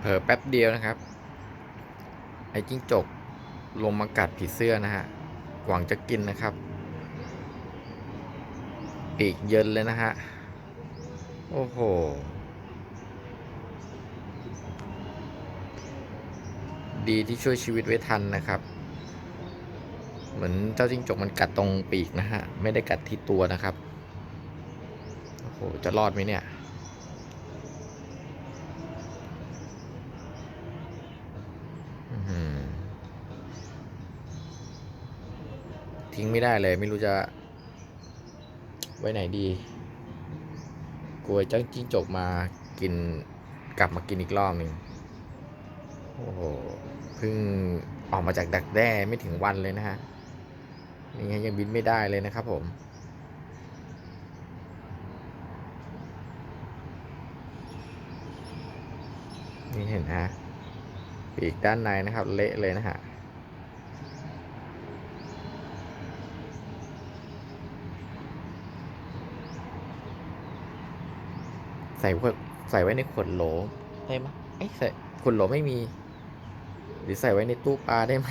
เผลอแป๊บเดียวนะครับ ไอ้จิ้งจกลงมากัดผีเสื้อนะฮะหวังจะกินนะครับ ปีกเยินเลยนะฮะ โอ้โห ดีที่ช่วยชีวิตไว้ทันนะครับ เหมือนเจ้าจิ้งจกมันกัดตรงปีกนะฮะ ไม่ได้กัดที่ตัวนะครับ โอ้โห จะรอดไหมเนี่ย อื้อหือ ทิ้งไม่ได้เลย ไม่รู้จะ ไว้ไหนดี กลัวเจ้าจิ้งจกมากินกลับมากินอีกรอบหนึ่งโอ้โหเพิ่งออกมาจากดักแด้ไม่ถึงวันเลยนะฮะนี่ยังบินไม่ได้เลยนะครับผมนี่เห็นฮะปีกด้านในนะครับ เละเลยนะฮะ ใส่ขวดใส่ไว้ในขวดโหลได้ไหมเอ้ใส่ขวดโหลไม่มี หรือใส่ไว้ในตู้ปลาได้ไหม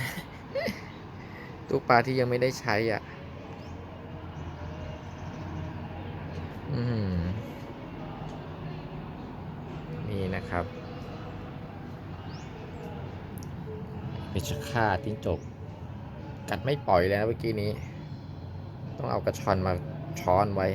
ตู้ปลาที่ยังไม่ได้ใช้อะ อืมนี่นะครับเพชรฆาตจิ้งจก กัดไม่ปล่อยเลยนะเมื่อกี้นี้ ต้องเอากระชอนมาช้อนไว้